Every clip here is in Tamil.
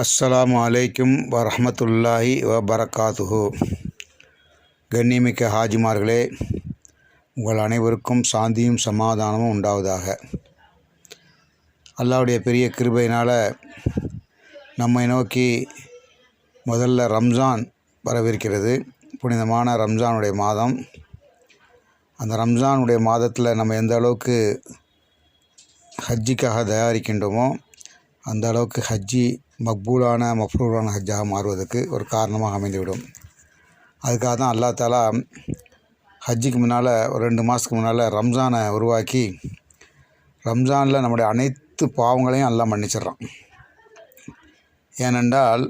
அஸ்ஸலாமு அலைக்கும் வரமத்துல்லாஹி வபரகாத்துஹு கண்ணியமிக்க ஹாஜிமார்களே உங்கள் அனைவருக்கும் சாந்தியும் சமாதானமும் உண்டாவதாக. அல்லாவுடைய பெரிய கிருபையினால் நம்மை நோக்கி முதல்ல ரம்ஜான் வரவிருக்கிறது. புனிதமான ரம்ஜானுடைய மாதம். அந்த ரம்ஜானுடைய மாதத்தில் நம்ம எந்த அளவுக்கு ஹஜ்ஜிக்காக தயாரிக்கின்றோமோ அந்த அளவுக்கு ஹஜ்ஜி மக்பூலான மஃப்ரூரான ஹஜ்ஜாக மாறுவதற்கு ஒரு காரணமாக அமைந்துவிடும். அதுக்காக தான் அல்லா தாலா ஹஜ்ஜிக்கு முன்னால் ஒரு ரெண்டு மாதத்துக்கு முன்னால் ரம்ஜானை உருவாக்கி ரம்ஜானில் நம்முடைய அனைத்து பாவங்களையும் எல்லாம் மன்னிச்சிட்றான். ஏனென்றால்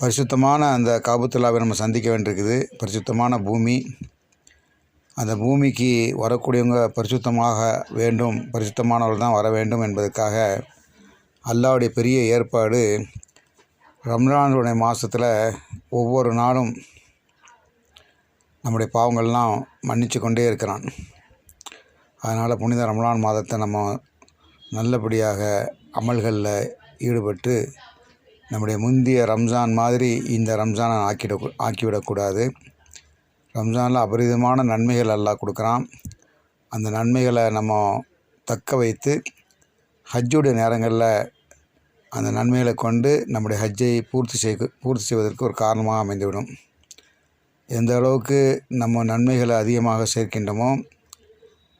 பரிசுத்தமான அந்த காபுத்துலாவை நம்ம சந்திக்க வேண்டியிருக்குது. பரிசுத்தமான பூமி. அந்த பூமிக்கு வரக்கூடியவங்க பரிசுத்தமாக வேண்டும் பரிசுத்தமானவர்கள் தான் வர வேண்டும் என்பதற்காக அல்லாவுடைய பெரிய ஏற்பாடு ரம்ஜானுடைய மாதத்தில் ஒவ்வொரு நாளும் நம்முடைய பாவங்கள்லாம் மன்னித்து கொண்டே இருக்கிறான். அதனால் புனித ரம்ஜான் மாதத்தை நம்ம நல்லபடியாக அமல்களில் ஈடுபட்டு நம்முடைய முந்தைய ரம்ஜான் மாதிரி இந்த ரம்ஜானை ஆக்கிட ஆக்கிவிடக்கூடாது. ரம்ஜானில் அபரிதமான நன்மைகள் எல்லாம் கொடுக்குறான். அந்த நன்மைகளை நம்ம தக்க வைத்து ஹஜ்ஜுடைய நேரங்களில் அந்த நன்மைகளை கொண்டு நம்முடைய ஹஜ்ஜை பூர்த்தி செய்ய பூர்த்தி செய்வதற்கு ஒரு காரணமாக அமைந்துவிடும். எந்த அளவுக்கு நம்ம நன்மைகளை அதிகமாக சேர்க்கின்றோமோ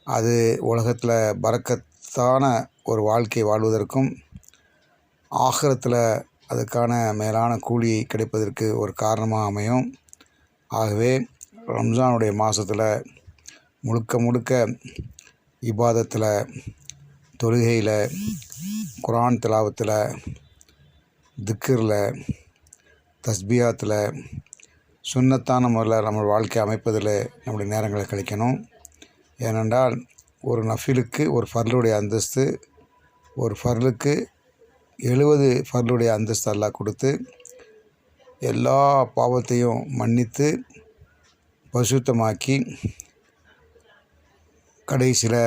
அது உலகத்தில் பறக்கத்தான ஒரு வாழ்க்கை வாழ்வதற்கும் ஆகரத்தில் அதுக்கான மேலான கூலி கிடைப்பதற்கு ஒரு காரணமாக அமையும். ஆகவே ரம்ஜானுடைய மாதத்தில் முழுக்க முழுக்க இபாதத்தில் தொழுகையில் குரான் திலாவத்தில் திக்கரில் தஸ்பியாத்தில் சுண்ணத்தான முறையில் நம்ம வாழ்க்கை அமைப்பதில் நம்முடைய நேரங்களை கழிக்கணும். ஏனென்றால் ஒரு நஃபிலுக்கு ஒரு ஃபர்லுடைய அந்தஸ்து ஒரு ஃபர்லுக்கு எழுபது ஃபர்லுடைய அந்தஸ்து எல்லாம் கொடுத்து எல்லா பாவத்தையும் மன்னித்து பசுத்தமாக்கி கடைசியில்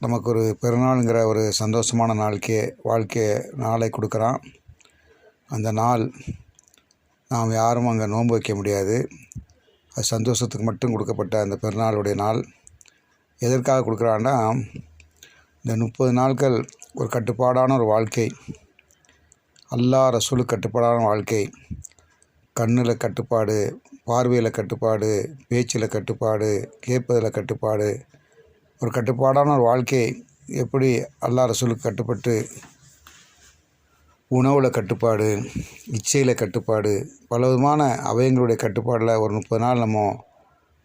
நமக்கு ஒரு பெருநாளுங்கிற ஒரு சந்தோஷமான நாளுக்கே வாழ்க்கையை நாளை கொடுக்குறான். அந்த நாள் நாம் யாரும் அங்கே நோன்பு வைக்க முடியாது. அது சந்தோஷத்துக்கு மட்டும் கொடுக்கப்பட்ட அந்த பெருநாளுடைய நாள். எதற்காக கொடுக்குறான்னா இந்த முப்பது நாட்கள் ஒரு கட்டுப்பாடான ஒரு வாழ்க்கை. அல்லா ரசூலு கட்டுப்பாடான வாழ்க்கை. கண்ணில் கட்டுப்பாடு பார்வையில் கட்டுப்பாடு பேச்சில் கட்டுப்பாடு கேட்பதில் கட்டுப்பாடு ஒரு கட்டுப்பாடான ஒரு வாழ்க்கையை எப்படி அல்லா ரசூலுக்கு கட்டுப்பட்டு உணவில் கட்டுப்பாடு இச்சையில் கட்டுப்பாடு பல விதமான அவயங்களுடைய கட்டுப்பாடில் ஒரு முப்பது நாள் நம்ம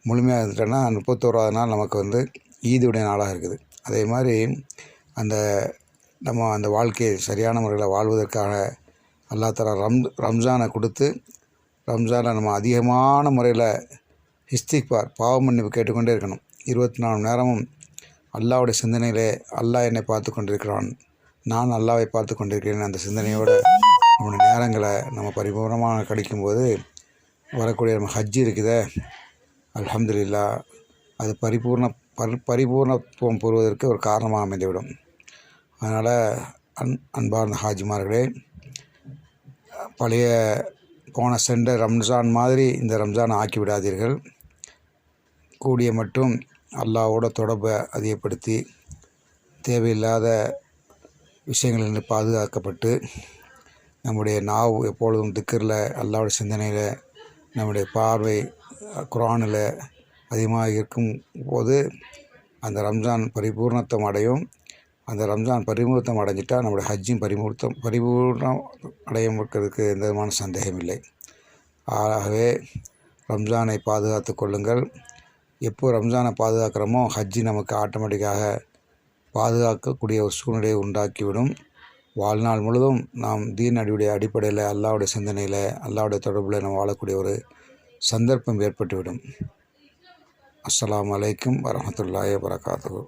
முழுமையாக இருந்துட்டோன்னா முப்பத்தோராவது நாள் நமக்கு வந்து ஈதுடைய நாளாக இருக்குது. அதே மாதிரி அந்த நம்ம அந்த வாழ்க்கையை சரியான முறையில் வாழ்வதற்காக அல்லா தலா ரம் ரம்ஜானை கொடுத்து ரம்ஜானை நம்ம அதிகமான முறையில் ஹிஸ்திக்பார் பாவ மன்னிப்பு கேட்டுக்கொண்டே இருக்கணும். இருபத்தி நாலு நேரமும் அல்லாவுடைய சிந்தனையிலே அல்லாஹ் என்னை பார்த்து கொண்டிருக்கிறான். நான் அல்லாவை பார்த்து கொண்டிருக்கிறேன் அந்த சிந்தனையோடு நம்முடைய நேரங்களை நம்ம பரிபூர்ணமாக கழிக்கும்போது வரக்கூடிய நம்ம ஹஜ்ஜி இருக்குதே. அலமதுல்லா அது பரிபூர்ண பரி பரிபூர்ணத்துவம் பெறுவதற்கு ஒரு காரணமாக அமைந்துவிடும். அதனால் அன் அன்பார்ந்த ஹாஜிமார்களே பழைய போன சென்ற ரம்ஜான் மாதிரி இந்த ரம்ஜான் ஆக்கி விடாதீர்கள் கூடிய மட்டும் அல்லாவோட தொடர்பை அதிகப்படுத்தி தேவையில்லாத விஷயங்களிலிருந்து பாதுகாக்கப்பட்டு நம்முடைய நாவ் எப்பொழுதும் திக்கரில் அல்லாவோட சிந்தனையில் நம்முடைய பார்வை குரானில் அதிகமாக இருக்கும் போது அந்த ரம்ஜான் பரிபூர்ணத்தம் அடையும். அந்த ரம்ஜான் பரிமூர்த்தம் அடைஞ்சிட்டால் நம்முடைய ஹஜ்ஜும் பரிமூர்த்தம் பரிபூர்ணம் அடையும் இருக்கிறதுக்கு எந்த விதமான சந்தேகம் இல்லை. ஆகவே ரம்ஜானை பாதுகாத்து கொள்ளுங்கள். எப்போ ரம்ஜானை பாதுகாக்கிறோமோ ஹஜ்ஜி நமக்கு ஆட்டோமேட்டிக்காக பாதுகாக்கக்கூடிய ஒரு சூழ்நிலையை உண்டாக்கிவிடும். வாழ்நாள் முழுவதும் நாம் தீன் அடியுடைய அடிப்படையில் அல்லாவுடைய சிந்தனையில் அல்லாவுடைய தொடர்பில் நாம் வாழக்கூடிய ஒரு சந்தர்ப்பம் ஏற்பட்டுவிடும். அஸ்லாம் வலைக்கம் வரமத்துல்லாய வரகாத்து